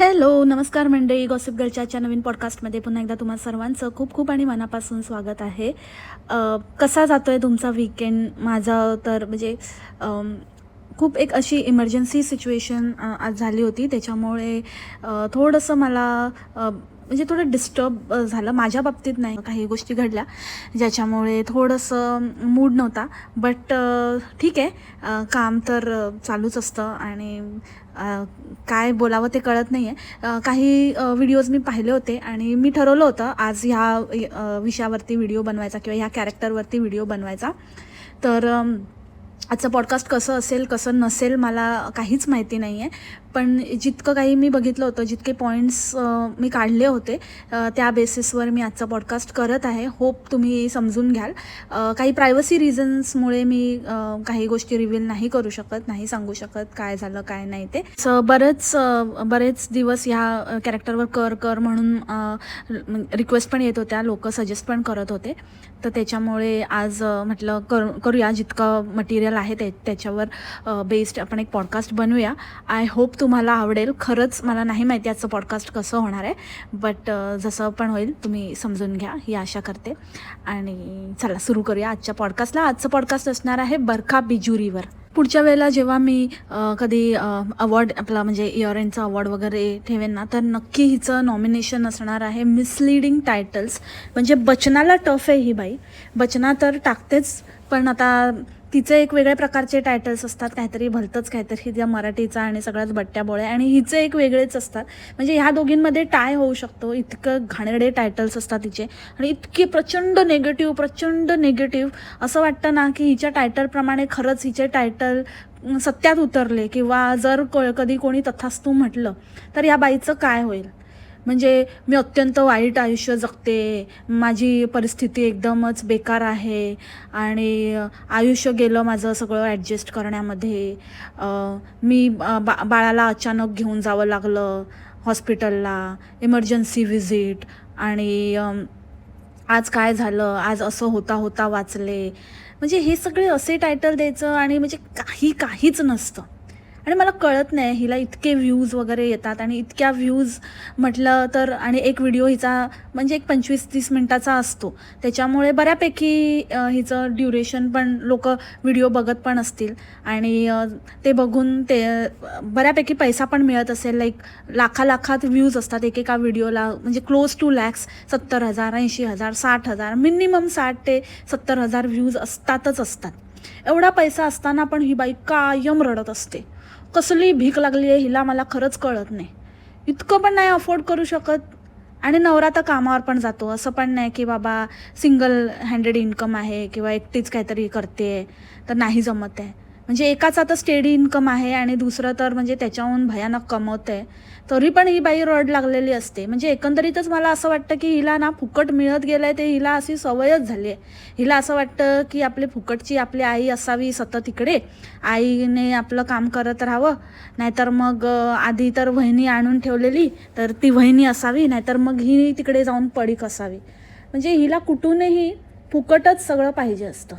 Hello नमस्कार मंडळी. Gossip गर्लच्या नवीन पॉडकास्टमध्ये पुन्हा एकदा तुम्हा सर्वांचं खूप खूप आणि मनापासून स्वागत आहे. कसा जातो आहे तुमचा वीकेंड माझा तर म्हणजे खूप एक अशी इमर्जन्सी सिच्युएशन आज झाली होती. त्याच्यामुळे थोडंसं मला म्हणजे थोडं डिस्टर्ब झालं. माझ्या बाबतीत नाही. काही गोष्टी घडल्या ज्याच्यामुळे थोडंसं मूड नव्हता. बट ठीक आहे. काम तर चालूच असतं आणि काय बोलावं ते कळत नाही आहे काही व्हिडिओज मी पाहिले होते आणि मी ठरवलं होतं आज ह्या विषयावरती व्हिडिओ बनवायचा किंवा ह्या कॅरेक्टरवरती व्हिडिओ बनवायचा. तर आजचं पॉडकास्ट कसं असेल कसं नसेल मला काहीच माहिती नाही आहे पण जितकं काही मी बघितलं होतं जितके पॉईंट्स मी काढले होते त्या बेसिसवर मी आजचा पॉडकास्ट करत आहे. होप तुम्ही समजून घ्याल. काही प्रायव्हसी रिझन्समुळे मी काही गोष्टी रिव्हील नाही करू शकत नाही सांगू शकत काय झालं काय नाही ते. सो बरेच बरेच दिवस ह्या कॅरेक्टरवर कर कर म्हणून रिक्वेस्ट पण येत होत्या. लोक सजेस्ट पण करत होते. तर त्याच्यामुळे आज म्हटलं कर करूया जितकं मटेरियल आहे ते त्याच्यावर बेस्ड आपण एक पॉडकास्ट बनवूया. आय होप तुम्हाला आवडेल. खरंच मला नाही माहिती आजचं पॉडकास्ट कसं होणार आहे. बट जसं पण होईल तुम्ही समजून घ्या. ही आशा करते. आणि चला सुरू करूया आजच्या पॉडकास्टला आजचं पॉडकास्ट असणार आहे बरखा बिजुरीवर. पुढच्या वेळेला जेव्हा मी कधी अवॉर्ड आपला म्हणजे इयर अवॉर्ड वगैरे ठेवेन ना तर नक्की हिचं नॉमिनेशन असणार आहे मिसलिडिंग टायटल्स म्हणजे बचनाला टफ आहे ही बाई. बचना तर टाकतेच पण आता तिचे एक वेगळ्या प्रकारचे टायटल्स असतात काहीतरी भलतंच काहीतरी त्या मराठीचा आणि सगळ्याच बट्ट्या बोळ्या. आणि हिचं एक वेगळेच असतात. म्हणजे ह्या दोघींमध्ये टाय होऊ शकतो. इतकं घाणेरडे टायटल्स असतात तिचे. आणि इतके प्रचंड नेगेटिव्ह प्रचंड नेगेटिव्ह असं वाटतं ना की हिच्या टायटलप्रमाणे खरंच हिचे टायटल सत्यात उतरले. किंवा जर क कधी कोणी तथास्तू म्हटलं तर या बाईचं काय होईल? म्हणजे मी अत्यंत वाईट आयुष्य जगते. माझी परिस्थिती एकदमच बेकार आहे. आणि आयुष्य गेलं माझं सगळं ॲडजस्ट करण्यामध्ये. मी बा बाळाला अचानक घेऊन जावं लागलं हॉस्पिटलला इमर्जन्सी व्हिजिट आणि आज काय झालं? आज असं होता होता वाचले. म्हणजे हे सगळे असे टायटल द्यायचं आणि म्हणजे काही काहीच नसतं. आणि मला कळत नाही हिला इतके व्ह्यूज वगैरे येतात आणि इतक्या व्ह्यूज म्हटलं तर आणि एक व्हिडिओ हिचा म्हणजे एक पंचवीस तीस मिनटाचा असतो. त्याच्यामुळे बऱ्यापैकी हिचं ड्युरेशन पण लोक व्हिडिओ बघत पण असतील. आणि ते बघून ते बऱ्यापैकी पैसा पण मिळत असेल. लाईक लाखा लाखात व्ह्यूज असतात एकेका व्हिडिओला म्हणजे क्लोज टू लॅक्स सत्तर हजार ऐंशी हजार साठ हजार मिनिमम साठ ते सत्तर हजार व्ह्यूज असतातच असतात. एवढा पैसा असताना पण ही बाई कायम रडत असते. कसली भीक लागली आहे हिला मला खरंच कळत नाही. इतकं पण नाही अफोर्ड करू शकत. आणि नवरा तर कामावर पण जातो. असं पण नाही की बाबा सिंगल हँडेड इन्कम आहे किंवा एकटीच काहीतरी करते तर नाही जमत आहे. म्हणजे एकाचा तर स्टेडी इन्कम आहे आणि दुसरं तर म्हणजे त्याच्याहून भयानक कमवत आहे. तरी पण ही बाई रड लागलेली असते. म्हणजे एकंदरीतच मला असं वाटतं की हिला ना फुकट मिळत गेलं आहे ते हिला अशी सवयच झाली आहे हिला असं वाटतं की आपली फुकटची आपली आई असावी सतत इकडे. आईने आपलं काम करत राहावं. नाहीतर मग आधी तर वहिनी आणून ठेवलेली तर ती वहिनी असावी. नाहीतर मग ही तिकडे जाऊन पडीक असावी. म्हणजे हिला कुठूनही फुकटच सगळं पाहिजे असतं.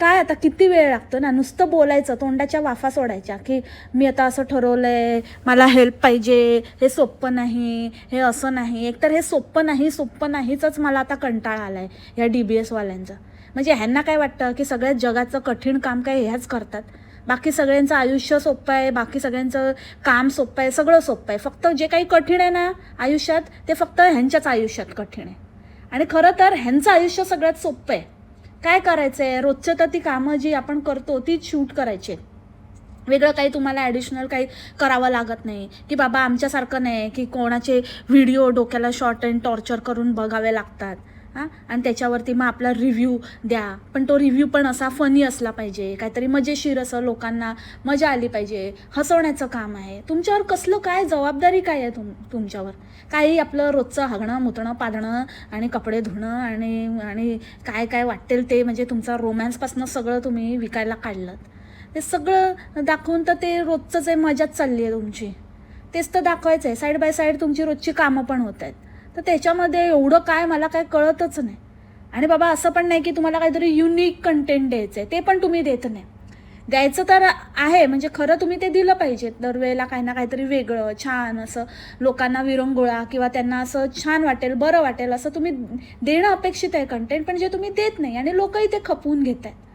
काय आता किती वेळ लागतो ना? नुसतं बोलायचं तोंडाच्या वाफा सोडायच्या की मी आता असं ठरवलं आहे मला हेल्प पाहिजे हे सोपं नाही हे असं नाही. एकतर हे सोपं नाही सोपं नाहीच मला आता कंटाळा आला आहे ह्या डी बी एसवाल्यांचा म्हणजे ह्यांना काय वाटतं की सगळ्यात जगाचं कठीण काम काय ह्याच करतात? बाकी सगळ्यांचं आयुष्य सोपं आहे बाकी सगळ्यांचं काम सोपं आहे सगळं सोपं आहे. फक्त जे काही कठीण आहे ना आयुष्यात ते फक्त ह्यांच्याच आयुष्यात कठीण आहे. आणि खरं तर ह्यांचं आयुष्य सगळ्यात सोपं आहे. काय करायचं आहे रोजचं तर ती कामं जी आपण करतो तीच शूट करायची. वेगळं काही तुम्हाला ॲडिशनल काही करावं लागत नाही. की बाबा आमच्यासारखं नाही की कोणाचे व्हिडिओ डोक्याला शॉर्ट अँड टॉर्चर करून बघावे लागतात. हां? आणि त्याच्यावरती मग आपला रिव्ह्यू द्या. पण तो रिव्ह्यू पण असा फनी असला पाहिजे. काहीतरी मजेशीर असं लोकांना मजा आली पाहिजे. हसवण्याचं काम आहे. तुमच्यावर कसलं काय जबाबदारी काय आहे तुम तुमच्यावर? काही आपलं रोजचं हागणं मुतणं पाधणं आणि कपडे धुणं आणि आणि काय काय वाटेल ते म्हणजे तुमचा रोमॅन्सपासनं सगळं तुम्ही विकायला काढलं ते सगळं दाखवून तर ते रोजचंच आहे मजाच चालली आहे तुमची. तेच तर दाखवायचं आहे साईड बाय साईड तुमची रोजची कामं पण होत आहेत. तर त्याच्यामध्ये एवढं काय मला काय कळतच नाही. आणि बाबा असं पण नाही की तुम्हाला काहीतरी युनिक कंटेंट द्यायचं आहे. ते पण तुम्ही देत नाही. द्यायचं तर आहे म्हणजे खरं तुम्ही ते दिलं पाहिजे. दरवेळेला काही ना काहीतरी वेगळं छान असं लोकांना विरंगुळा किंवा त्यांना असं छान वाटेल बरं वाटेल असं तुम्ही देणं अपेक्षित आहे कंटेंट पण जे तुम्ही देत नाही आणि लोकही ते खपवून घेत आहेत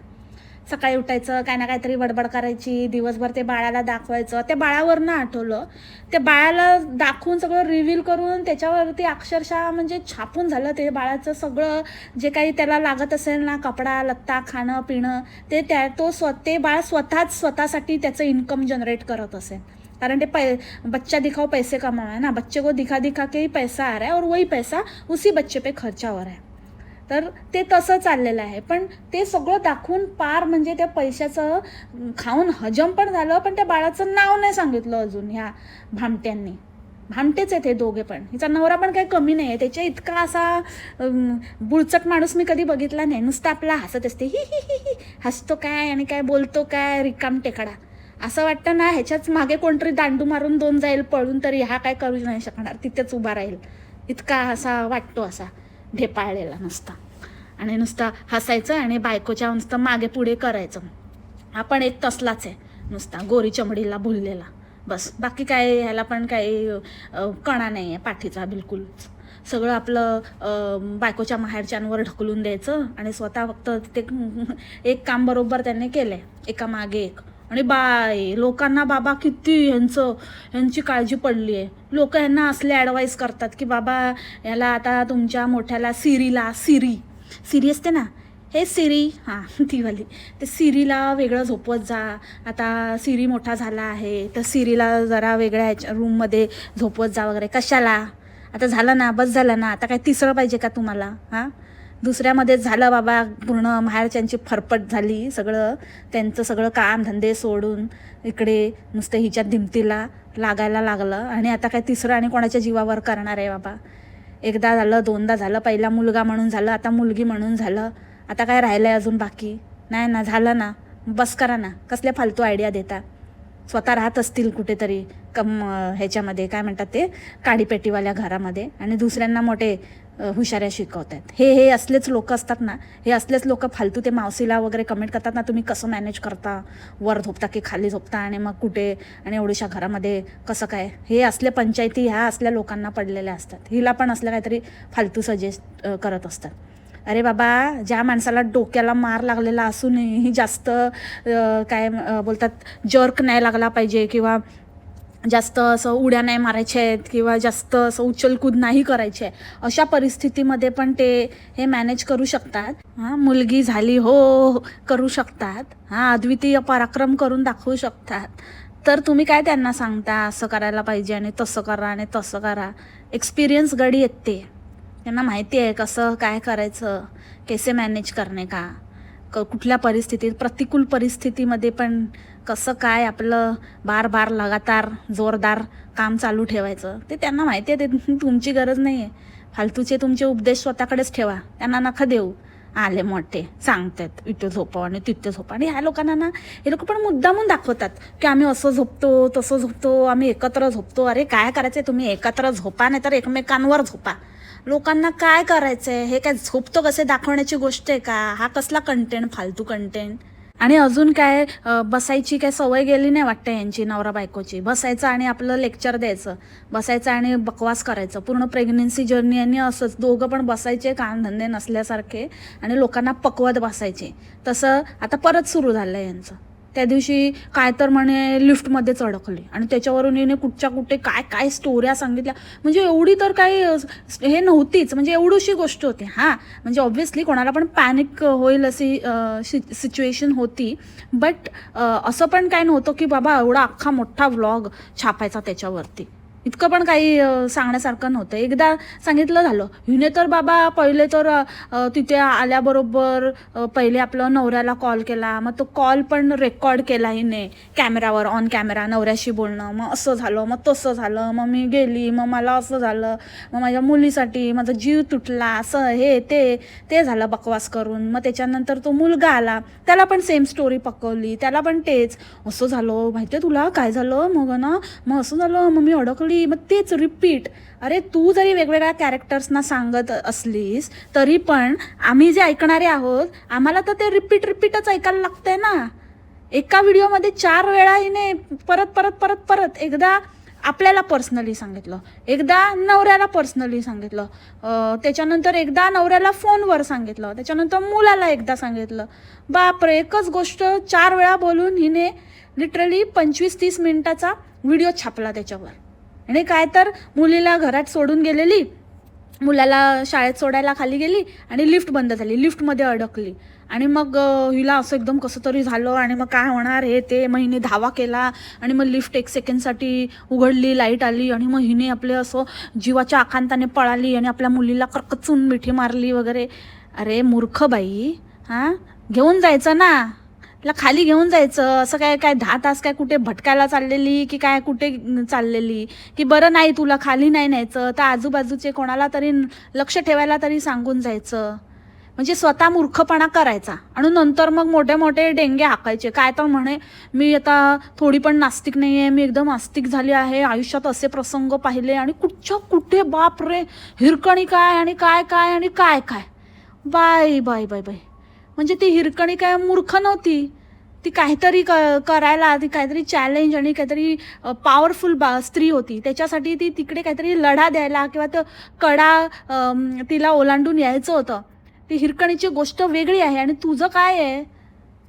सकाळी उठायचं काय ना काहीतरी बडबड करायची दिवसभर ते बाळाला दाखवायचं. त्या बाळावरनं आठवलं. त्या बाळाला दाखवून सगळं रिव्हील करून त्याच्यावरती अक्षरशः म्हणजे छापून झालं ते बाळाचं सगळं. जे काही त्याला लागत असेल ना कपडा लत्ता खाणं पिणं ते त्या तो स्व ते बाळ स्वतःच स्वतःसाठी त्याचं इन्कम जनरेट करत असेल. कारण ते पै बच्चा दिखाओ पैसे कमावा है ना. बच्चे को दिखा दिखा के ही पैसा आ रहा है और वही पैसा उसी बच्चे पे खर्चा हो रहा है. तर ते तसं चाललेलं आहे. पण ते सगळं दाखवून पार म्हणजे त्या पैशाचं खाऊन हजम पण झालं पण त्या बाळाचं नाव नाही सांगितलं अजून ह्या भामट्यांनी. भामटेच आहेत हे दोघे पण. हिचा नवरा पण काही कमी नाही आहे त्याच्या इतका असा बुळचट माणूस मी कधी बघितला नाही. नुसतं आपला हसत असते ही ही ही ही हसतो काय आणि काय बोलतो काय रिकाम टेकडा. असं वाटतं ना ह्याच्याच मागे कोणतरी दांडू मारून दोन जाईल पळून तरी हा काय करू नाही शकणार तिथेच उभा राहील. इतका असा वाटतो असा. ढेपाळलेला नुसता. आणि नुसता हसायचं आणि बायकोच्या नुसतं मागे पुढे करायचं. हा पण एक तसलाच आहे. नुसता गोरी चमडीला भुललेला. बस. बाकी काय ह्याला पण काही कणा नाही आहे पाठीचा बिलकुल. सगळं आपलं बायकोच्या माहेरच्यांवर ढकलून द्यायचं आणि स्वतः फक्त ते एक काम बरोबर त्यांनी केलं आहे एका मागे एक. आणि बाय लोकांना बाबा किती ह्यांचं ह्यांची काळजी पडली आहे लोक यांना असले ॲडवाईस करतात की बाबा याला आता तुमच्या मोठ्याला सिरीला सिरी. सिरी असते ना? हे सिरी. हां ती वाली. ते सिरीला वेगळं झोपवत जा. आता सिरी मोठा झाला आहे तर सिरीला जरा वेगळ्या ह्याच्या रूममध्ये झोपवत जा वगैरे. कशाला? आता झालं ना? बस झालं ना? आता काय तिसरं पाहिजे का तुम्हाला? हां? दुसऱ्यामध्ये झालं बाबा पूर्ण माहेरच्यांची फरफट झाली सगळं त्यांचं सगळं काम धंदे सोडून इकडे नुसतं हिच्या धिमतीला लागायला लागलं. आणि आता काय तिसरं आणि कोणाच्या जीवावर करणार आहे बाबा? एकदा झालं दोनदा झालं पहिला मुलगा म्हणून झालं आता मुलगी म्हणून झालं. आता काय राहिलं आहे अजून बाकी? नाही ना झालं ना. बस करा ना. कसल्या फालतू आयडिया देता? स्वतः राहत असतील कुठेतरी कम ह्याच्यामध्ये काय म्हणतात ते? काडीपेटीवाल्या घरामध्ये. आणि दुसऱ्यांना मोठे हुशाऱ्या शिकवत आहेत हे हे असलेच लोक असतात ना हे असलेच लोक फालतू ते मावशीला वगैरे कमेंट करतात ना तुम्ही कसं मॅनेज करता? वर झोपता की खाली झोपता? आणि मग कुठे? आणि एवढ्याशा घरामध्ये कसं काय? हे असले पंचायती ह्या असल्या लोकांना पडलेल्या असतात. हिला पण असल्या काहीतरी फालतू सजेस्ट करत असतात. अरे बाबा ज्या माणसाला डोक्याला मार लागलेला असूनही जास्त काय बोलतात जर्क नाही लागला पाहिजे किंवा जास्त असं उड्या नाही मारायच्या आहेत किंवा जास्त असं उचलकूद नाही करायची आहे अशा परिस्थितीमध्ये पण ते हे मॅनेज करू शकतात. हां मुलगी झाली हो, हो करू शकतात. हां अद्वितीय पराक्रम करून दाखवू शकतात. तर तुम्ही काय त्यांना सांगता? असं करायला पाहिजे आणि तसं करा आणि तसं करा. एक्सपिरियन्स गडी येते. ते त्यांना माहिती आहे कसं काय करायचं कैसे मॅनेज करणे का? क कुठल्या परिस्थितीत प्रतिकूल परिस्थितीमध्ये पण कसं काय आपलं बार बार लगातार जोरदार काम चालू ठेवायचं? ते त्यांना माहिती आहे ते तुमची गरज नाही आहे फालतूचे तुमचे उपदेश स्वतःकडेच ठेवा. त्यांना नका देऊ. आले मोठे सांगतात इथे झोपव आणि तिथे झोपा. आणि ह्या लोकांना ना हे लोक पण मुद्दामून दाखवतात की आम्ही असं झोपतो तसं झोपतो आम्ही एकत्र झोपतो. अरे काय करायचंय तुम्ही? एकत्र झोपा नाही तर एकमेकांवर झोपा. लोकांना काय करायचंय? हे काय झोपतो कसे? दाखवण्याची गोष्ट आहे का? हा कसला कंटेंट फालतू कंटेंट आणि अजून काय बसायची काय सवय गेली नाही वाटतं यांची नवरा बायकोची? बसायचं आणि आपलं लेक्चर द्यायचं. बसायचं आणि बकवास करायचं. पूर्ण प्रेग्नन्सी जर्नी आणि असंच. दोघं पण बसायचे कान धंदे नसल्यासारखे आणि लोकांना पकवत बसायचे. तसं आता परत सुरू झालं यांचं. त्या दिवशी काय तर म्हणे लिफ्टमध्येच अडकली आणि त्याच्यावरून येणे कुठच्या कुठे काय काय स्टोऱ्या सांगितल्या. म्हणजे एवढी तर काही हे नव्हतीच. म्हणजे एवढीशी गोष्ट होती. हां म्हणजे ऑब्व्हियसली कोणाला पण पॅनिक होईल अशी सिच्युएशन होती. बट असं पण काय नव्हतं की बाबा एवढा अख्खा मोठा व्लॉग छापायचा त्याच्यावरती. इतकं पण काही सांगण्यासारखं नव्हतं. एकदा सांगितलं झालं हिने तर बाबा पहिले तर तिथे आल्याबरोबर पहिले आपलं नवऱ्याला कॉल केला. मग तो कॉल पण रेकॉर्ड केला हिने कॅमेरावर ऑन कॅमेरा नवऱ्याशी बोलणं. मग असं झालं मग तसं झालं. मग मी गेली मग मला असं झालं. मग माझ्या मुलीसाठी माझा जीव तुटला. असं हे ते ते झालं बकवास करून. मग त्याच्यानंतर तो मुलगा आला. त्याला पण सेम स्टोरी पकवली त्याला पण तेच असं झालं. माहिती आहे तुला? काय झालं? मग ना मग असं झालं. मग मी अडकली मग तेच रिपीट अरे तू जरी वेगवेगळ्या कॅरेक्टर्सना सांगत असलीस तरी पण आम्ही जे ऐकणारे आहोत आम्हाला तर ते रिपीट रिपीटच ऐकायला लागतंय ना. एका व्हिडिओमध्ये चार वेळा हिने परत परत परत परत एकदा आपल्याला पर्सनली सांगितलं. एकदा नवऱ्याला पर्सनली सांगितलं. त्याच्यानंतर एकदा नवऱ्याला फोनवर सांगितलं. त्याच्यानंतर मुलाला एकदा सांगितलं. बापरे एकच गोष्ट चार वेळा बोलून हिने लिटरली पंचवीस तीस मिनिटाचा व्हिडिओ छापला त्याच्यावर. आणि काय तर मुलीला घरात सोडून गेलेली मुलाला शाळेत सोडायला खाली गेली आणि लिफ्ट बंद झाली लिफ्टमध्ये अडकली. आणि मग हिला असं एकदम कसं तरी झालं आणि मग काय होणार हे ते मग हिने धावा केला आणि मग लिफ्ट एक सेकंडसाठी उघडली लाइट आली आणि मग हिने आपले असं जीवाच्या आखांताने पळाली आणि आपल्या मुलीला करकचून मिठी मारली वगैरे. अरे मूर्ख बाई हां? घेऊन जायचं ना. तिला खाली घेऊन जायचं. असं काय काय दहा तास काय कुठे भटकायला चाललेली की काय कुठे चाललेली? की बरं नाही तुला खाली नाही न्यायचं. तर आजूबाजूचे कोणाला तरी लक्ष ठेवायला तरी सांगून जायचं. म्हणजे स्वतः मूर्खपणा करायचा. आणि नंतर मग मोठे मोठे डेंगे हाकायचे. काय तर म्हणे मी आता थोडी पण नास्तिक नाही आहे मी एकदम आस्तिक झाली आहे. आयुष्यात असे प्रसंग पाहिले आणि कुठच्या कुठे बाप रे हिरकणी काय आणि काय काय आणि काय काय? बाय बाय बाय बाय म्हणजे ती हिरकणी काय मूर्ख नव्हती. ती काहीतरी क करायला ती काहीतरी चॅलेंज आणि काहीतरी पॉवरफुल बा स्त्री होती. त्याच्यासाठी ती तिकडे काहीतरी लढा द्यायला किंवा तो कडा तिला ओलांडून यायचं होतं. ती हिरकणीची गोष्ट वेगळी आहे. आणि तुझं काय आहे?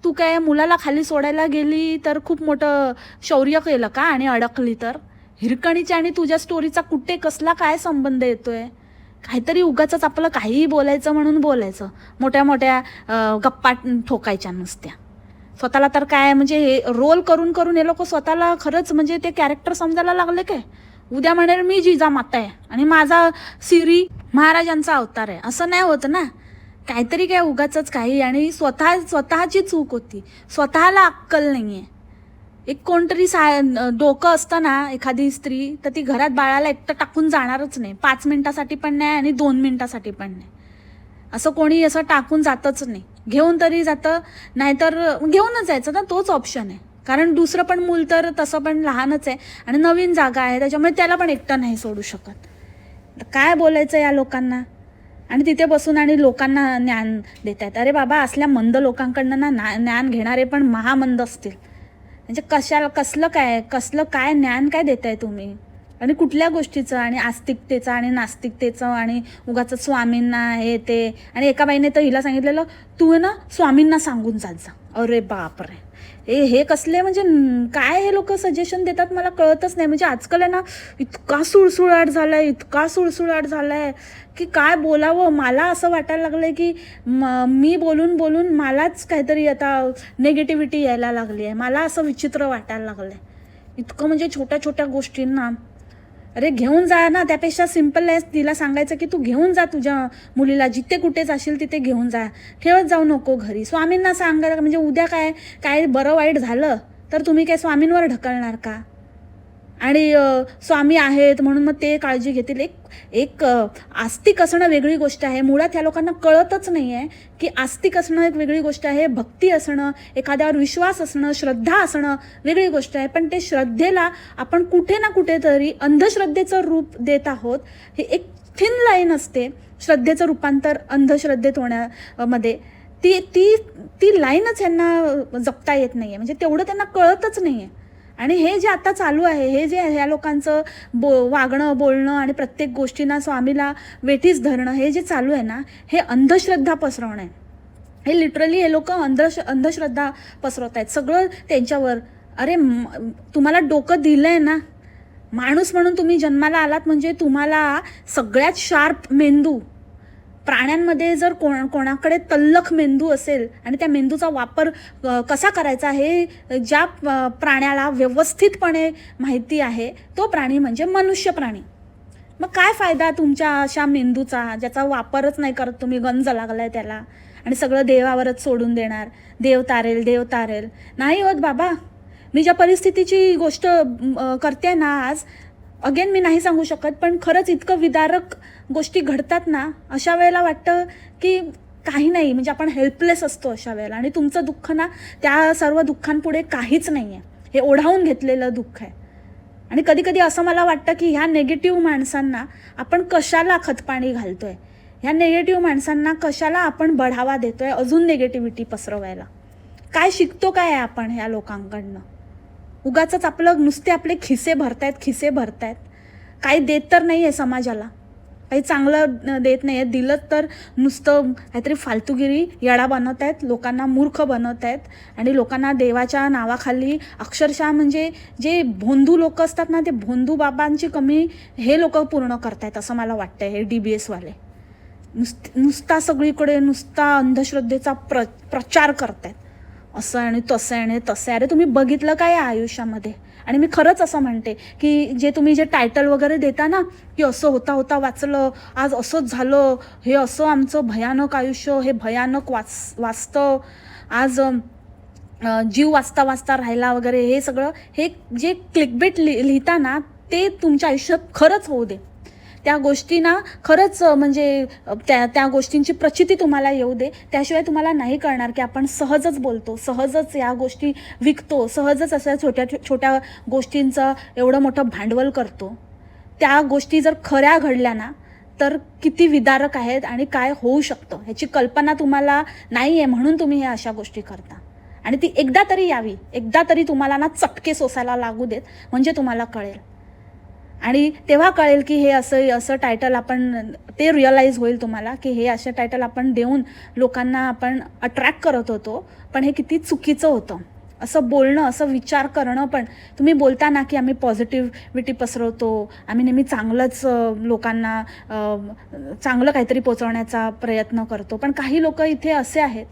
तू काय मुलाला खाली सोडायला गेली तर खूप मोठं शौर्य केलं का? आणि अडकली तर? हिरकणीच्या आणि तुझ्या स्टोरीचा कुठे कसला काय संबंध येतोय? काहीतरी उगाच आपलं काहीही बोलायचं म्हणून बोलायचं. मोठ्या मोठ्या गप्पा ठोकायच्या नुसत्या. स्वतःला तर काय म्हणजे हे रोल करून करून हे लोक स्वतःला खरंच म्हणजे ते कॅरेक्टर समजायला लागले काय? उद्या म्हणेल मी जिजा माता आहे आणि माझा सिरी महाराजांचा अवतार आहे. असं नाही होत ना. काहीतरी काय उगाच काही आणि स्वतः स्वतःची चूक होती. स्वतःला अक्कल नाही आहे एक कोणतरी सा डोकं असतं ना एखादी स्त्री तर ती घरात बाळाला एकटं टाकून जाणारच नाही. पाच मिनिटासाठी पण नाही आणि दोन मिनिटासाठी पण नाही. असं कोणी असं टाकून जातच नाही. घेऊन तरी जातं. नाहीतर घेऊनच जायचं ना तोच ऑप्शन आहे. कारण दुसरं पण मूल तर तसं पण लहानच आहे. आणि नवीन जागा आहे त्याच्यामुळे त्याला पण एकटं नाही सोडू शकत. काय बोलायचं या लोकांना? आणि तिथे बसून आणि लोकांना ज्ञान देत आहेत अरे बाबा असल्या मंद लोकांकडनं ना ना ज्ञान घेणारे पण महामंद असतील. म्हणजे कशाला कसलं काय कसलं काय ज्ञान काय देत आहे तुम्ही? आणि कुठल्या गोष्टीचं आणि आस्तिकतेचं आणि नास्तिकतेचं आणि उगाच स्वामींना हे ते. आणि एका बाईने तर हिला सांगितलेलं तू आहे ना स्वामींना सांगून जात जा. अरे बापरे. हे हे कसले म्हणजे काय हे लोक सजेशन देतात मला कळतच नाही. म्हणजे आजकाल आहे ना इतका सुळसुळाट झाला आहे इतका सुळसुळाट झाला आहे की काय बोलावं? मला असं वाटायला लागलं आहे की म- मी बोलून बोलून मलाच काहीतरी आता नेगेटिव्हिटी यायला लागली आहे मला असं विचित्र वाटायला लागलं आहे इतकं म्हणजे छोट्या छोट्या गोष्टींना अरे घेऊन जा ना त्यापेक्षा सिंपल आहे. तिला सांगायचं की तू घेऊन जा तुझ्या मुलीला जिथे कुठे जाशील तिथे घेऊन जा. ठेवत जाऊ नको घरी. स्वामींना सांगा म्हणजे उद्या काय काय बरं वाईट झालं तर तुम्ही काय स्वामींवर ढकलणार का? आणि स्वामी आहेत म्हणून मग ते काळजी घेतील. एक एक आस्तिक असणं वेगळी गोष्ट आहे. मुळात ह्या लोकांना कळतच नाही आहे की आस्तिक असणं एक वेगळी गोष्ट आहे भक्ती असणं एखाद्यावर विश्वास असणं श्रद्धा असणं वेगळी गोष्ट आहे. पण ते श्रद्धेला आपण कुठे ना कुठेतरी अंधश्रद्धेचं रूप देत आहोत हे एक थिन लाईन असते श्रद्धेचं रूपांतर अंधश्रद्धेत होण्यामध्ये. ती ती ती लाईनच यांना जपता येत नाही आहे म्हणजे तेवढं त्यांना कळतच नाही आहे आणि हे जे आता चालू आहे हे जे ह्या लोकांचं बो वागणं बोलणं आणि प्रत्येक गोष्टींना स्वामीला वेठीस धरणं हे जे चालू आहे ना हे अंधश्रद्धा पसरवणं आहे. हे लिटरली हे लोक अंधश्र अंधश्रद्धा पसरवत आहेत सगळं त्यांच्यावर अरे तुम्हाला डोकं दिलं आहे ना? माणूस म्हणून तुम्ही जन्माला आलात म्हणजे तुम्हाला सगळ्यात शार्प मेंदू प्राण्यांमध्ये जर कोण कोणाकडे तल्लख मेंदू असेल आणि त्या मेंदूचा वापर कसा करायचा हे ज्या प्राण्याला व्यवस्थितपणे माहिती आहे तो प्राणी म्हणजे मनुष्य प्राणी. मग काय फायदा तुमच्या अशा मेंदूचा ज्याचा वापरच नाही करत तुम्ही गंज लागलाय त्याला आणि सगळं देवावरच सोडून देणार. देव तारेल देव तारेल. नाही होत बाबा. मी ज्या परिस्थितीची गोष्ट करते ना आज अगेन मी नाही सांगू शकत पण खरंच इतकं विदारक गोष्टी घडतात ना अशा वेळेला वाटतं की काही नाही म्हणजे आपण हेल्पलेस असतो अशा वेळेला. आणि तुमचं दुःख ना त्या सर्व दुःखांपुढे काहीच नाही आहे हे ओढावून घेतलेलं दुःख आहे. आणि कधी कधी असं मला वाटतं की ह्या नेगेटिव्ह माणसांना आपण कशाला खतपाणी घालतोय? ह्या नेगेटिव्ह माणसांना कशाला आपण बढावा देतोय? अजून नेगेटिव्हिटी पसरवायला. काय शिकतो काय आहे आपण ह्या लोकांकडनं? उगाच आपलं नुसते आपले खिसे भरतायत खिसे भरतायत. काही देत तर नाही आहे समाजाला. काही चांगलं देत नाही आहे दिलं तर नुसतं काहीतरी फालतूगिरी येडा बनवत आहेत लोकांना मूर्ख बनवत आहेत आणि लोकांना देवाच्या नावाखाली अक्षरशः म्हणजे जे भोंदू लोक असतात ना ते भोंदू बाबांची कमी हे लोक पूर्ण करतायत असं मला वाटतंय हे डी बी एसवाले नुसत नुसता सगळीकडे नुसता अंधश्रद्धेचा प्र प्रचार करतायत. असं आहे आणि तसं आहे आणि तसं आहे. अरे तुम्ही बघितलं काय आयुष्यामध्ये? आणि मी खरंच असं म्हणते की जे तुम्ही जे टायटल वगैरे देता ना की असं होता होता वाचलं आज असंच झालं हे असं आमचं भयानक आयुष्य हे भयानक वाच वाचतं. आज जीव वाचता वाचता राहिला वगैरे हे सगळं हे जे क्लिकबेट लि लिहिता ना ते तुमच्या आयुष्यात खरंच होऊ दे. त्या गोष्टींना खरंच म्हणजे त्या त्या गोष्टींची प्रचिती तुम्हाला येऊ दे. त्याशिवाय तुम्हाला नाही कळणार की आपण सहजच बोलतो सहजच या गोष्टी विकतो सहजच अशा छोट्या छोट्या गोष्टींचं एवढं मोठं भांडवल करतो. त्या गोष्टी जर खऱ्या घडल्या ना तर किती विदारक आहेत आणि काय होऊ शकतं ह्याची कल्पना तुम्हाला नाही आहे म्हणून तुम्ही ह्या अशा गोष्टी करता. आणि ती एकदा तरी यावी एकदा तरी तुम्हाला ना चटके सोसायला लागू देत म्हणजे तुम्हाला कळेल. आणि तेव्हा कळेल की हे असं असं टायटल आपण ते रिअलाईज होईल तुम्हाला की हे असे टायटल आपण देऊन लोकांना आपण अट्रॅक्ट करत होतो. पण हे किती चुकीचं होतं. असं बोलणं असं विचार करणं पण तुम्ही बोलता ना की आम्ही पॉझिटिव्हिटी पसरवतो आम्ही नेहमी चांगलंच लोकांना चांगलं काहीतरी पोचवण्याचा प्रयत्न करतो. पण काही लोक इथे असे आहेत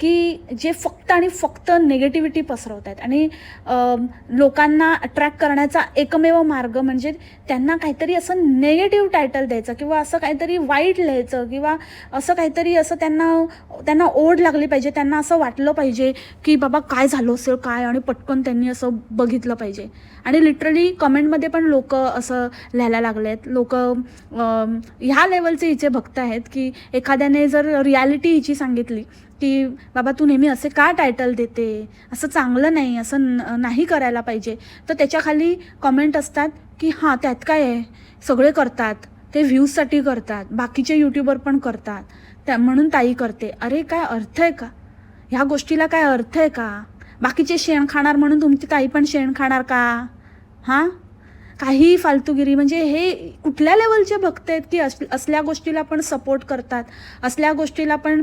की जे फक्त आणि फक्त निगेटिव्हिटी पसरवत आहेत आणि लोकांना अट्रॅक्ट करण्याचा एकमेव मार्ग म्हणजे त्यांना काहीतरी असं नेगेटिव्ह टायटल द्यायचं किंवा असं काहीतरी वाईट लिहायचं किंवा असं काहीतरी असं त्यांना त्यांना ओढ लागली पाहिजे त्यांना असं वाटलं पाहिजे की बाबा काय झालं असेल काय आणि पटकन त्यांनी असं बघितलं पाहिजे. आणि लिटरली कमेंटमध्ये पण लोक असं लिहायला लागले आहेत लोक ह्या लेवलचे हिचे भक्त आहेत की एखाद्याने जर रियालिटी हिची सांगितली की बाबा तू नेहमी असे का टायटल देते? असं चांगलं नाही असं न- नाही करायला पाहिजे. तर त्याच्याखाली कमेंट असतात की हां त्यात काय आहे? सगळे करतात. ते व्ह्यूजसाठी करतात. बाकीचे यूट्यूबर पण करतात. त्या म्हणून ताई करते. अरे काय अर्थ आहे का? ह्या गोष्टीला काय अर्थ आहे का? बाकीचे शेण खाणार म्हणून तुमची ताई पण शेण खाणार का? हां? काही फालतूगिरी. म्हणजे हे कुठल्या लेवलचे भक्त आहेत की अस असल्या गोष्टीला पण सपोर्ट करतात? असल्या गोष्टीला पण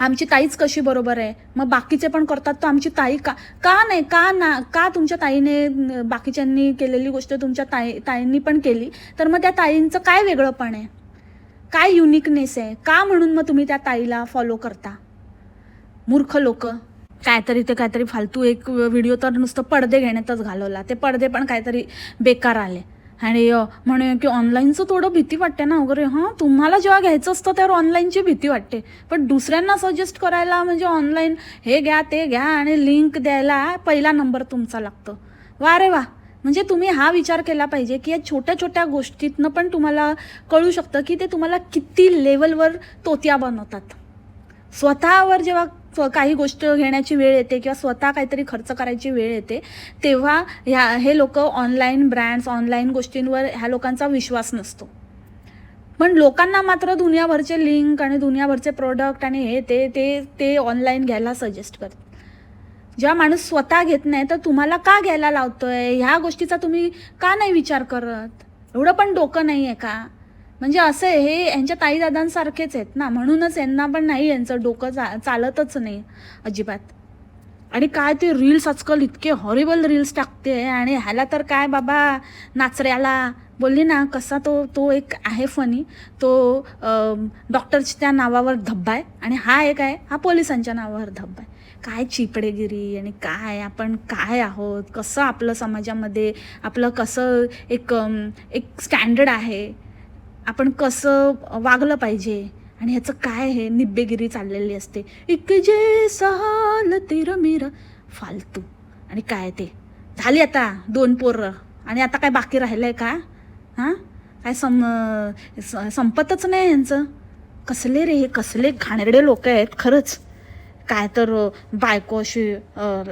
आमची ताईच कशी बरोबर आहे? मग बाकीचे पण करतात. तर आमची ताई का का नाही का ना का तुमच्या ताईने बाकीच्यांनी केलेली गोष्ट तुमच्या ताई ताईंनी पण केली? तर मग त्या ताईंचं काय वेगळंपण आहे? काय युनिकनेस आहे? का म्हणून मग तुम्ही त्या ताईला फॉलो करता? मूर्ख लोक. काहीतरी ते काहीतरी फालतू एक व्हिडिओ तर नुसतं पडदे घेण्यातच घालवला. ते पडदे पण काहीतरी बेकार आले. आणि म्हणे की ऑनलाईनचं थोडं भीती वाटते ना वगैरे. हां तुम्हाला जेव्हा घ्यायचं असतं त्यावर ऑनलाईनची भीती वाटते. पण दुसऱ्यांना सजेस्ट करायला म्हणजे ऑनलाईन हे घ्या ते घ्या आणि लिंक द्यायला पहिला नंबर तुमचा लागतो. वा रे वा. म्हणजे तुम्ही हा विचार केला पाहिजे की या छोट्या छोट्या गोष्टीतनं पण तुम्हाला कळू शकतं की ते तुम्हाला किती लेवलवर तोत्या बनवतात. स्वतःवर जेव्हा काही गोष्ट घेण्याची वेळ येते किंवा स्वतः काहीतरी खर्च करायची वेळ येते तेव्हा ह्या हे लोक ऑनलाईन ब्रँड्स ऑनलाईन गोष्टींवर ह्या लोकांचा विश्वास नसतो. पण लोकांना मात्र दुनियाभरचे लिंक आणि दुनियाभरचे प्रोडक्ट आणि हे ते ते ते ऑनलाईन घ्यायला सजेस्ट करतात. जेव्हा माणूस स्वतः घेत नाही तर तुम्हाला का घ्यायला लावतोय? ह्या गोष्टीचा तुम्ही का नाही विचार करत? एवढं पण डोकं नाही आहे का? म्हणजे असं आहे, हे यांच्या ताईदादांसारखेच आहेत ना. म्हणूनच यांना पण नाही यांचं डोकं चा चालतच नाही अजिबात. आणि काय ते रील्स आजकाल इतके हॉरिबल रील्स टाकते आणि ह्याला तर काय बाबा नाचऱ्याला. बोलली ना कसा तो तो एक आहे फनी तो डॉक्टरच्या डॉक्टरच्या नावावर धब्बा आहे आणि हा एक आहे हा पोलिसांच्या नावावर धब्बा आहे. काय चिपडेगिरी आणि काय आपण काय आहोत? कसं आपलं समाजामध्ये आपलं कसं एक एक स्टँडर्ड आहे? आपण कसं वागलं पाहिजे आणि ह्याचं काय हे निब्बेगिरी चाललेली असते. इक जे सहाल तिर मिर फालतू. आणि काय ते? झाली आता दोन पोरं. आणि आता काय बाकी राहिलं आहे का? हां? काय सम संपतच नाही यांचं. कसले रे हे कसले घाणेरडे लोक आहेत खरंच. काय तर बायको अशी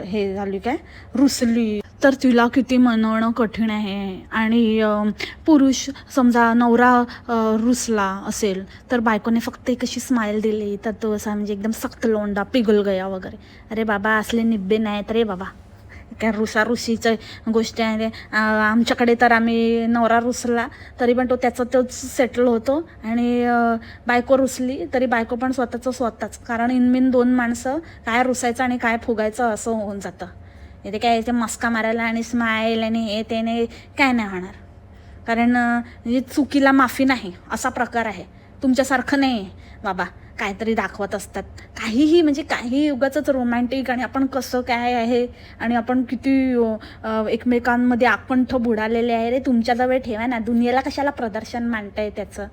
हे झाली काय? रुसली. तर तिला किती मनवणं कठीण आहे. आणि पुरुष समजा नवरा रुसला असेल तर बायकोने फक्त एक अशी स्माईल दिली तर तो असा म्हणजे एकदम सक्त लोंडा पिघल गया वगैरे. अरे बाबा असले निब्बे नाहीत रे बाबा. काय रुसारुशीचं गोष्टी आहे आमच्याकडे तर आम्ही नवरा रुसला तरी पण तो त्याचा तोच सेटल होतो. आणि बायको रुसली तरी बायको पण स्वतःचं स्वतःच. कारण इनमिन दोन माणसं काय रुसायचं आणि काय फुगायचं असं होऊन जातं. इथे काय ते मस्का मारायला आणि स्माईल आणि हे त्याने काय नाही होणार. कारण हे चुकीला माफी नाही असा प्रकार आहे. तुमच्यासारखं नाही आहे. बाबा काहीतरी दाखवत असतात. काहीही म्हणजे काही युगाचंच रोमॅन्टिक आणि आपण कसं काय आहे आणि आपण किती एकमेकांमध्ये एकमेकांमध्ये आकंठ बुडालेले आहे रे तुमच्याजवळ ठेवा ना. दुनियेला कशाला प्रदर्शन मांडताय त्याचं?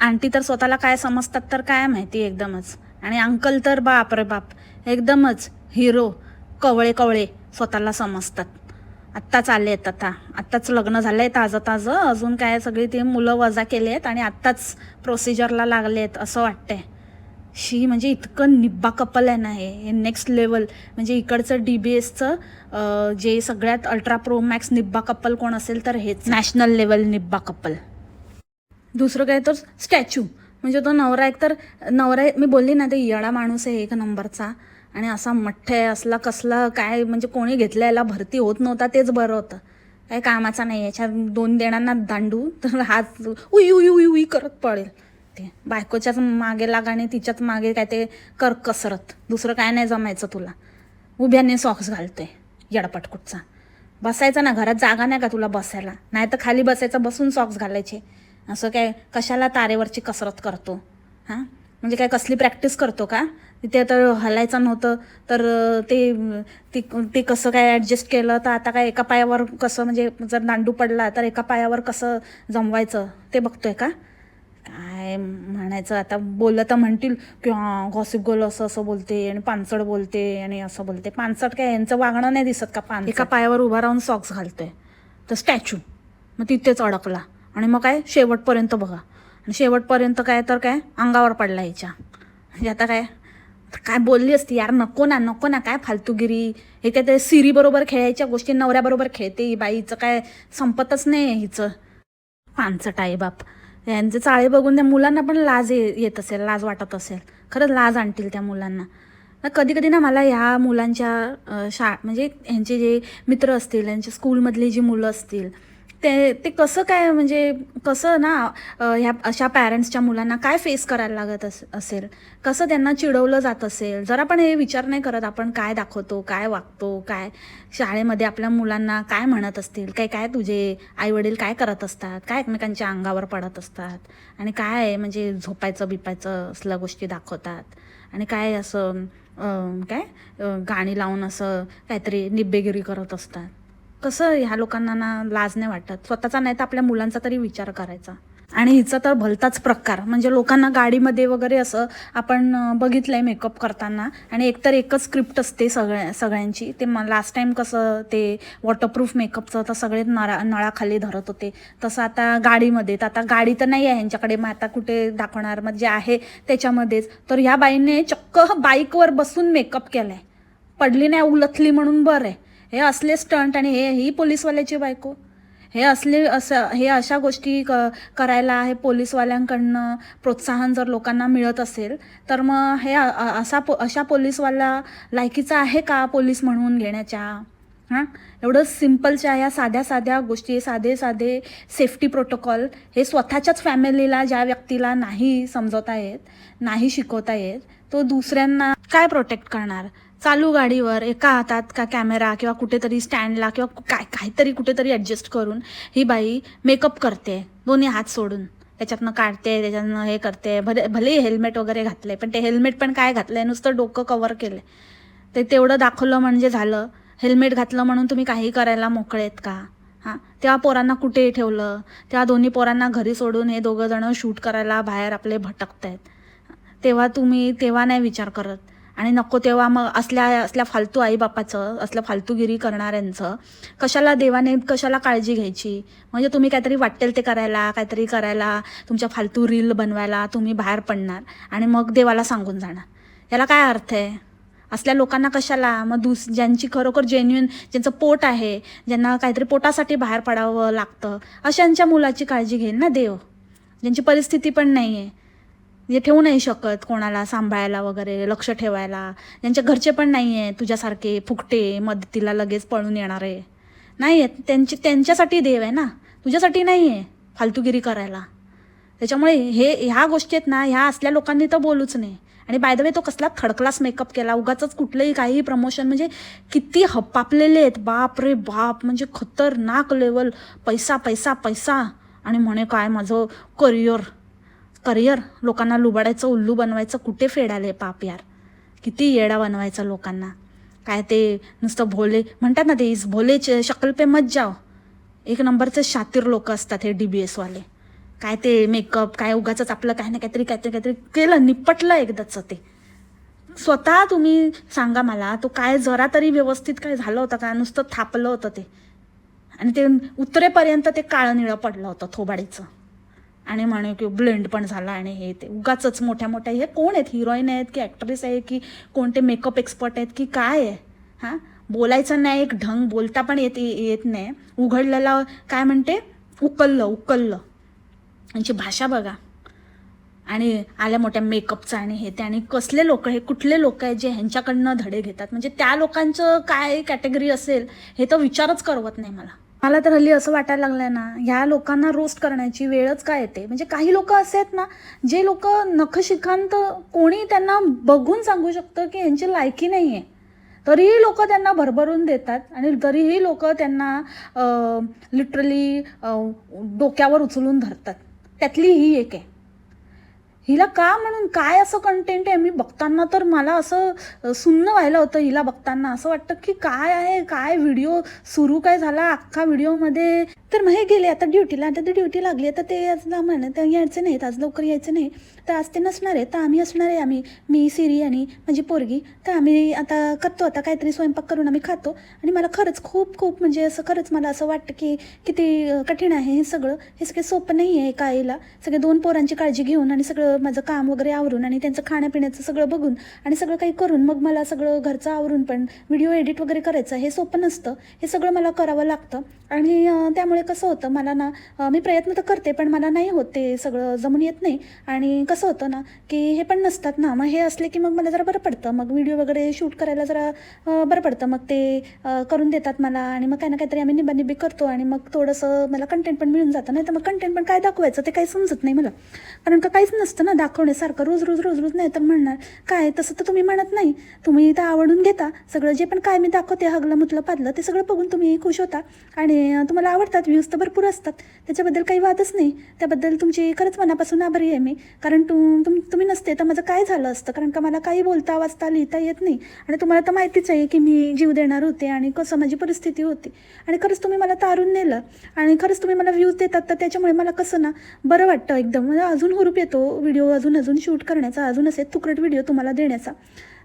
आंटी तर स्वतःला काय समजतात तर काय माहिती एकदमच. आणि अंकल तर बाप रे बाप एकदमच हिरो कवळे कवळे स्वतःला समजतात. आत्ताच आले आहेत आता. आत्ताच लग्न झालं आहे ताजं ताजं अजून काय सगळी ती मुलं वजा केली आहेत आणि आत्ताच प्रोसिजरला लागले आहेत असं वाटतंय. शी म्हणजे इतकं निब्बा कपल आहे ना हे. हे नेक्स्ट लेवल म्हणजे इकडचं डी बी एसचं जे सगळ्यात अल्ट्रा प्रो मॅक्स निब्बा कपल कोण असेल तर हेच. नॅशनल लेवल निब्बा कपल दुसरं काय तर स्टॅच्यू म्हणजे तो नवरा एक तर नवरा मी बोलली ना ते येडा माणूस आहे एक नंबरचा आणि असा मठ्ठ आहे असला कसला काय म्हणजे कोणी घेतल्या याला भरती होत नव्हता तेच बरं होतं. काय कामाचा नाही याच्या दोन देणांना दांडू तर हात उई उई उई उई करत पडेल. ते बायकोच्याच मागे लागाने तिच्याच मागे काय ते कर कसरत. दुसरं काय नाही जमायचं तुला. उभ्याने सॉक्स घालतोय येडपटकुटचा बसायचं ना घरात जागा नाही का तुला बसायला? नाही तर खाली बसायचं बसून सॉक्स घालायचे. असं काय कशाला तारेवरची कसरत करतो? हां? म्हणजे काय कसली प्रॅक्टिस करतो का? तिथे आता हलायचं नव्हतं. तर ते ते ते कसं काय ॲडजस्ट केलं? तर आता काय एका पायावर कसं म्हणजे जर दांडू पडला तर एका पायावर कसं जमवायचं? ते बघतोय का? काय म्हणायचं? आता बोललं तर म्हणतील की हां गॉसिप गोल असं असं बोलते आणि पानसड बोलते आणि असं बोलते. पानसड काय? यांचं वागणं नाही दिसत का पान एका पायावर उभा राहून सॉक्स घालतोय. तर स्टॅच्यू मग तिथेच अडकला. आणि मग काय? शेवटपर्यंत बघा. आणि शेवटपर्यंत काय? तर काय? अंगावर पडला हिच्या म्हणजे आता काय? काय बोलली असती यार नको ना नको ना काय फालतूगिरी. हे काय ते सिरी बरोबर खेळायच्या गोष्टी नवऱ्याबरोबर खेळते ही बाईचं काय संपतच नाही हिचं. पानचट आहे बाप. यांचे चाळे बघून त्या मुलांना पण लाज ये येत असेल लाज वाटत असेल. खरंच लाज आणतील त्या मुलांना. कधी कधी ना मला ह्या मुलांच्या शा म्हणजे यांचे जे मित्र असतील यांच्या स्कूलमधली जी मुलं असतील ते ते कसं काय म्हणजे कसं ना ह्या अशा पॅरेंट्सच्या मुलांना काय फेस करायला लागत अस असेल? कसं त्यांना चिडवलं जात असेल? जरा पण हे विचार नाही करत आपण काय दाखवतो काय वागतो काय? शाळेमध्ये आपल्या मुलांना काय म्हणत असतील? काय काय तुझे आईवडील काय करत असतात? काय एकमेकांच्या अंगावर पडत असतात? आणि काय आहे म्हणजे झोपायचं बिपायचं असल्या गोष्टी दाखवतात? आणि काय असं काय? गाणी लावून असं काहीतरी निब्बेगिरी करत असतात? कसं ह्या लोकांना ना लाज नाही वाटत? स्वतःचा नाही तर आपल्या मुलांचा तरी विचार करायचा. आणि हिचा तर भलताच प्रकार. म्हणजे लोकांना गाडीमध्ये वगैरे असं आपण बघितलं बघितलंय मेकअप करताना. आणि एकतर एकच स्क्रिप्ट असते सगळ्या सगळ्यांची. ते लास्ट टाइम कसं ते वॉटरप्रूफ मेकअपचं तर सगळे नळा नळाखाली धरत होते. तसं आता गाडीमध्ये तर आता गाडी तर नाही आहे ह्यांच्याकडे. मग आता कुठे दाखवणार? मग जे आहे त्याच्यामध्येच. तर ह्या बाईने चक्क बाईकवर बसून मेकअप केलाय. पडली नाही उलथली म्हणून बरं आहे हे असले स्टंट आणि हे ही पोलीसवाल्याची बायको. हे असले असं हे अशा गोष्टी क करायला हे पोलीसवाल्यांकडनं प्रोत्साहन जर लोकांना मिळत असेल तर मग हे असा पो अशा पोलीसवाला लायकीचा आहे का पोलीस म्हणून घेण्याच्या? हां? एवढं सिम्पलच्या या साध्या साध्या गोष्टी साधे साधे सेफ्टी प्रोटोकॉल हे स्वतःच्याच फॅमिलीला ज्या व्यक्तीला नाही समजवता येत नाही शिकवता येत तो दुसऱ्यांना काय प्रोटेक्ट करणार? चालू गाडीवर एका हातात का कॅमेरा किंवा कुठेतरी स्टँडला किंवा काय काहीतरी कुठेतरी ॲडजस्ट करून ही बाई मेकअप करते. दोन्ही हात सोडून. त्याच्यातनं काढते त्याच्यातनं हे करते. भले भलेही हेल्मेट वगैरे घातले पण ते हेल्मेट पण काय घातलंय? नुसतं डोकं कवर केलं ते तेवढं दाखवलं म्हणजे झालं. हेल्मेट घातलं म्हणून तुम्ही काही करायला मोकळे आहेत का? हां. तेव्हा पोरांना कुठे ठेवलं. तेव्हा दोन्ही पोरांना घरी सोडून हे दोघं जणं शूट करायला बाहेर आपले भटकत आहेत तेव्हा तुम्ही तेव्हा नाही विचार करत. आणि नको तेव्हा मग असल्या असल्या फालतू आईबापाचं असल्या फालतूगिरी करणाऱ्यांचं कशाला देवाने कशाला काळजी घ्यायची? म्हणजे तुम्ही काहीतरी वाटेल ते करायला काहीतरी करायला तुमच्या फालतू रील बनवायला तुम्ही बाहेर पडणार आणि मग देवाला सांगून जाणार. याला काय अर्थ आहे? असल्या लोकांना कशाला? मग दुस ज्यांची खरोखर जेन्युन ज्यांचं पोट आहे ज्यांना काहीतरी पोटासाठी बाहेर पडावं लागतं अशांच्या मुलाची काळजी घेईल ना देव? ज्यांची परिस्थिती पण नाही आहे म्हणजे ठेवू नाही शकत कोणाला सांभाळायला वगैरे लक्ष ठेवायला. यांच्या घरचे पण नाही आहे तुझ्यासारखे फुकटे मदतीला लगेच पळून येणार. आहे नाही आहेत त्यांची त्यांच्यासाठी देव आहे ना. तुझ्यासाठी नाही आहे फालतूगिरी करायला. त्याच्यामुळे हे ह्या गोष्टी आहेत ना ह्या असल्या लोकांनी तर बोलूच नाही आणि बाय द वे तो कसला थर्ड क्लास मेकअप केला. उगाच कुठलंही काही प्रमोशन म्हणजे किती हप्पापलेले आहेत. बाप रे बाप. म्हणजे खतरनाक लेवल पैसा पैसा पैसा. आणि म्हणे काय माझं करिअर करिअर लोकांना लुबाडायचं उल्लू बनवायचं कुठे फेडाले पाप यार? किती येडा बनवायचा लोकांना. काय ते नुसतं भोले म्हणतात ना ते इस भोलेचे शकल पे मत जाओ. एक नंबरचे शातीर लोक असतात हे डी बी एसवाले काय ते मेकअप काय उगाच आपलं काय ना काहीतरी काहीतरी काहीतरी केलं निपटलं एकदाचं ते. स्वतः तुम्ही सांगा मला तो काय जरा तरी व्यवस्थित काय झालं होतं का? नुसतं थापलं होतं ते. आणि ते उत्तरेपर्यंत ते काळं निळं पडलं होतं थोबाडीचं. आणि म्हणू की ब्लेंड पण झाला आणि हे ते उगाच मोठ्या मोठ्या हे कोण आहेत? हिरोईन आहेत की ॲक्ट्रेस आहे की कोणते मेकअप एक्सपर्ट आहेत की काय आहे? हां? बोलायचं नाही एक ढंग बोलता पण येत येत नाही. उघडलेला काय म्हणते? उकललं उकललं. यांची भाषा बघा. आणि आल्या मोठ्या मेकअपचं आणि हे ते. आणि कसले लोक हे कुठले लोक आहेत जे ह्यांच्याकडनं धडे घेतात? म्हणजे त्या लोकांचं काय कॅटेगरी असेल हे तर विचारच करवत नाही मला. मला तर हल्ली असं वाटायला लागलंय ना ह्या लोकांना रोस्ट करण्याची वेळच काय येते? म्हणजे काही लोक असे आहेत ना जे लोक नखशिखांत कोणी त्यांना बघून सांगू शकतं की यांची लायकी नाही आहे तरीही लोक त्यांना भरभरून देतात आणि तरीही लोक त्यांना लिटरली डोक्यावर उचलून धरतात. त्यातली ही एक आहे. हिला का म्हणून काय असं कंटेंट आहे? मी बघताना तर मला असं सुन्न व्हायला होतं हिला बघताना. असं वाटतं की काय आहे? काय व्हिडिओ सुरू? काय झाला? अख्खा व्हिडिओमध्ये तर मग हे गेले आता ड्युटीला आता ते ड्युटी लागली आता ते आज म्हणे ते यायचं नाहीत आज लवकर यायचं नाही तर आज ते नसणार आहे तर आम्ही असणार आहे आम्ही मी सिरी आणि माझी पोरगी तर आम्ही आता करतो आता काहीतरी स्वयंपाक करून आम्ही खातो. आणि मला खरंच खूप खूप म्हणजे असं खरंच मला असं वाटतं की किती कठीण आहे हे सगळं. हे सगळं सोपं नाही आहे एका आईला. सगळे दोन पोरांची काळजी घेऊन आणि सगळं माझं काम वगैरे आवरून आणि त्यांचं खाण्यापिण्याचं सगळं बघून आणि सगळं काही करून मग मला सगळं घरचं आवरून पण व्हिडिओ एडिट वगैरे करायचं हे सोपं नसतं. हे सगळं मला करावं लागतं. आणि त्यामुळे म्हणजे कसं होतं मला ना मी प्रयत्न तर करते पण मला नाही होत ते सगळं जमून येत नाही. आणि कसं होतं ना की हे पण नसतात ना मग हे असले की मग मला जरा बरं पडतं. मग व्हिडिओ वगैरे शूट करायला जरा बरं पडतं. मग ते करून देतात मला आणि मग काय ना काहीतरी आम्ही निबानिबी करतो आणि मग थोडंसं मला कंटेंट पण मिळून जातं. नाही तर मग कंटेंट पण काय दाखवायचं ते काही समजत नाही मला. कारण का काहीच नसतं ना दाखवण्यासारखं. रोज रोज रोज रोज नाही तर म्हणणार काय? तसं तर तुम्ही म्हणत नाही. तुम्ही तर आवडून घेता. सगळं जे पण काय मी दाखवते हगलं मुतलं पादलं ते सगळं बघून तुम्ही खुश होता आणि तुम्हाला आवडतात व्ह्यूज तर भरपूर असतात. त्याच्याबद्दल काही वादच नाही. त्याबद्दल तुमची खरंच मनापासून आभारी आहे मी. कारण तू तुम तुम्ही नसते तर माझं काय झालं असतं? कारण का मला काही बोलता वाचता लिहिता येत नाही. आणि तुम्हाला तर माहितीच आहे की मी जीव देणार होते आणि कसं माझी परिस्थिती होती. आणि खरंच तुम्ही मला तारून नेलं. आणि खरंच तुम्ही मला व्ह्यूज देतात. तर त्याच्यामुळे मला कसं ना बरं वाटतं एकदम. म्हणजे अजून हुरूप येतो व्हिडिओ अजून अजून शूट करण्याचा अजून असे तुकरट व्हिडिओ तुम्हाला देण्याचा.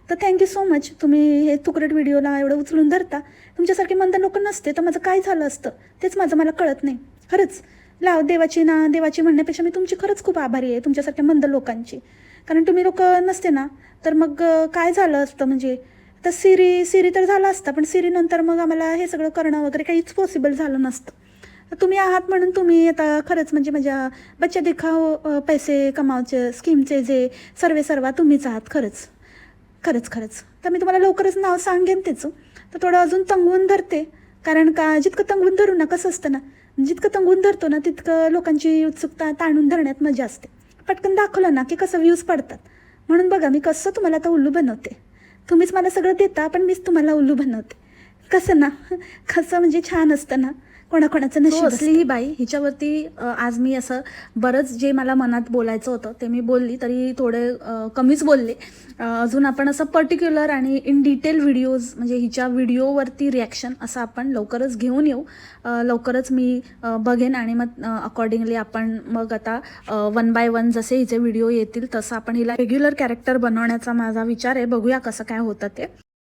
तर थँक्यू सो मच तुम्ही हे तुकरट व्हिडिओला एवढं उचलून धरता. तुमच्यासारखे मंद लोक नसते तर माझं काय झालं असतं? तेच माझं मला कळत नाही. खरंच लाव देवाची ना देवाची म्हणण्यापेक्षा मी तुमची खरंच खूप आभारी आहे तुमच्यासारख्या मंद लोकांची. कारण तुम्ही लोक नसते ना तर मग काय झालं असतं? म्हणजे तर सिरी सिरी तर झालं असतं पण सिरीनंतर मग आम्हाला हे सगळं करणं वगैरे काहीच पॉसिबल झालं नसतं. तर तुम्ही आहात म्हणून तुम्ही आता खरंच म्हणजे माझ्या बच्चा देखाव पैसे कमावचे स्कीमचे जे सर्वे सर्वा तुम्हीच आहात खरंच. खरंच खरंच. तर मी तुम्हाला लवकरच नाव सांगेन त्याचं. तर थोडं अजून तंगवून धरते. कारण का जितकं तंगवून धरू ना कसं असतं ना जितकं तंगवून धरतो ना तितकं लोकांची उत्सुकता ताणून धरण्यात मजा असते. पटकन दाखवलं ना की कसं व्ह्यूज पडतात. म्हणून बघा मी कसं तुम्हाला आता उल्लू बनवते. तुम्हीच मला सगळं देता पण मीच तुम्हाला उल्लू बनवते. कसं ना कसं म्हणजे छान असतं ना. कोणाकोणाचं नशीब असली ही बाई हिच्यावरती आज मी असं बरंच जे मला मनात बोलायचं होतं ते मी बोलली तरी थोडे कमीच बोलले. अजून आपण असं पर्टिक्युलर आणि इन डिटेल व्हिडिओज म्हणजे हिच्या व्हिडिओवरती रिॲक्शन असं आपण लवकरच घेऊन येऊ. लवकरच मी बघेन आणि मग अकॉर्डिंगली आपण मग आता वन बाय वन जसे हिचे व्हिडिओ येतील तसं आपण हिला रेग्युलर कॅरेक्टर बनवण्याचा माझा विचार आहे. बघूया कसं काय होतं ते.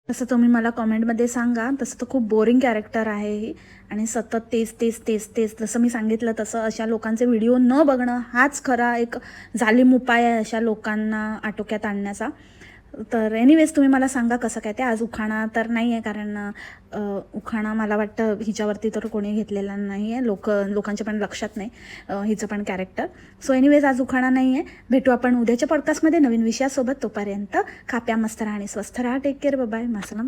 तसं तुम्ही मला कॉमेंटमध्ये सांगा. तसं तर खूप बोरिंग कॅरेक्टर आहे ही. आणि सतत तेच तेच तेच तेच जसं मी सांगितलं तसं अशा लोकांचे व्हिडिओ न बघणं हाच खरा एक जालिम उपाय आहे अशा लोकांना आटोक्यात आणण्याचा. तर एनिवेज तुम्ही मला सांगा कसं काय ते. आज उखाणा तर नाही आहे कारण उखाणा मला वाटतं हिच्यावरती तर कोणी घेतलेला नाही आहे लोक लोकांच्या पण लक्षात नाही हिचं पण कॅरेक्टर सो एनिवेज आज उखाणा नाही आहे भेटू आपण उद्याच्या पॉडकास्टमध्ये नवीन विषयासोबत तोपर्यंत खाप्या मस्त राहा आणि स्वस्थ राहा. टेक केअर बाय मसला